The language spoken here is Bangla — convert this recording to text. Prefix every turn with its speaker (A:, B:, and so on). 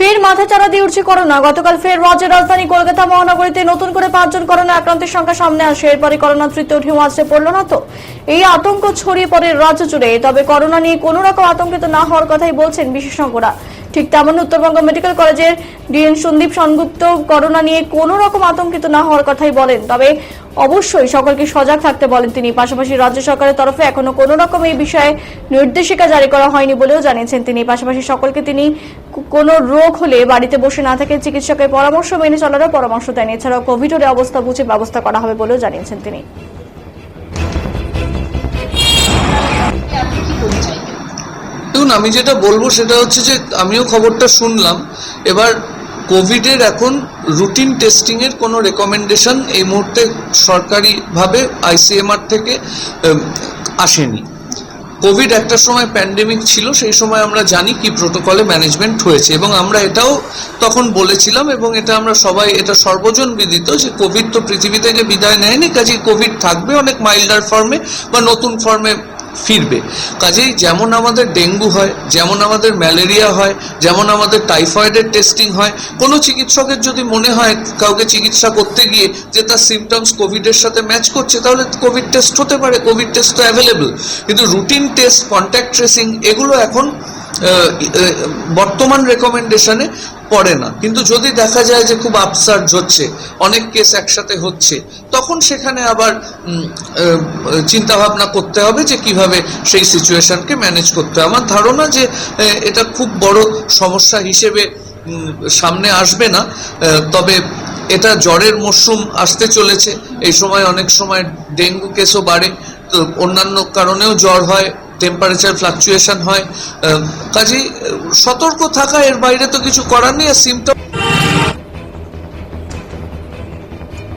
A: ফের মাথা চাড়া দিয়ে উঠছে করোনা। গতকাল ফের রাজ্যের রাজধানী কলকাতা মহানগরীতে নতুন করে পাঁচজন করোনা আক্রান্তের সংখ্যা সামনে আসে। এরপরে করোনা তৃতীয় ঢেউ আসছে পড়ল না তো। এই আতঙ্ক ছড়িয়ে পড়ে রাজ্য জুড়ে। তবে করোনা নিয়ে কোনো রকম আতঙ্কিত না হওয়ার কথাই বলছেন বিশেষজ্ঞরা। ঠিক তেমন উত্তরবঙ্গ মেডিকেল কলেজের ডিএন সন্দীপ সেনগুপ্ত করোনা নিয়ে কোনো রকম আতঙ্কিত না হওয়ার কথাই বলেন। তবে অবশ্যই সকলকে সজাগ থাকতে বলেন তিনি। পাশাপাশি রাজ্য সরকারের তরফে এখনও কোনো রকম এই বিষয়ে নির্দেশিকা জারি করা হয়নি বলেও জানিয়েছেন তিনি। পাশাপাশি সকলকে তিনি কোনো রোগ হলে বাড়িতে বসে না থেকে চিকিৎসকের পরামর্শ মেনে চলারও পরামর্শ দেন। এছাড়াও কোভিডের অবস্থা বুঝে ব্যবস্থা করা হবে বলেও জানিয়েছেন তিনি।
B: আমি যেটা বলব সেটা হচ্ছে যে আমিও খবরটা শুনলাম। এবার কোভিডের এখন রুটিন টেস্টিং এর কোনো রেকমেন্ডেশন এই মুহূর্তে সরকারিভাবে আইসিএমআর থেকে আসেনি। কোভিড একটা সময় প্যান্ডেমিক ছিল, সেই সময় আমরা জানি কি প্রোটোকলে ম্যানেজমেন্ট হয়েছে এবং আমরা এটাও তখন বলেছিলাম এবং এটা আমরা সবাই, এটা সর্বজন বিদিত যে কোভিড তো পৃথিবী থেকে বিদায় নেয়নি, কাজেই কোভিড থাকবে অনেক মাইল্ডার ফর্মে বা নতুন ফর্মে ফিরবে। কাজেই যেমন আমাদের ডেঙ্গু হয়, যেমন আমাদের ম্যালেরিয়া হয়, যেমন আমাদের টাইফয়েডের টেস্টিং হয়, কোনো চিকিৎসকের যদি মনে হয় কাউকে চিকিৎসা করতে গিয়ে যে তার সিমটমস কোভিডের সাথে ম্যাচ করছে, তাহলে কোভিড টেস্ট হতে পারে, কোভিড টেস্ট তো অ্যাভেলেবল কিন্তু রুটিন টেস্ট কন্ট্যাক্ট ট্রেসিং এগুলো এখন বর্তমান রেকমেন্ডেশনে পড়ে না। কিন্তু যদি দেখা যায় যে খুব আপসার্জ হচ্ছে, অনেক কেস একসাথে হচ্ছে, তখন সেখানে আবার চিন্তা ভাবনা করতে হবে যে কীভাবে সেই সিচুয়েশনকে ম্যানেজ করতে হবে। আমার ধারণা যে এটা খুব বড় সমস্যা হিসেবে সামনে আসবে না। তবে এটা জ্বরের মরশুম আসতে চলেছে। এই সময় অনেক সময় ডেঙ্গু কেসও বাড়ে। তো অন্যান্য কারণেও জ্বর হয়। টেম্পারেচার ফ্লাকচুয়েশন হয়। কাজেই সতর্ক থাকা এর বাইরে তো কিছু করার নেই আর সিমটম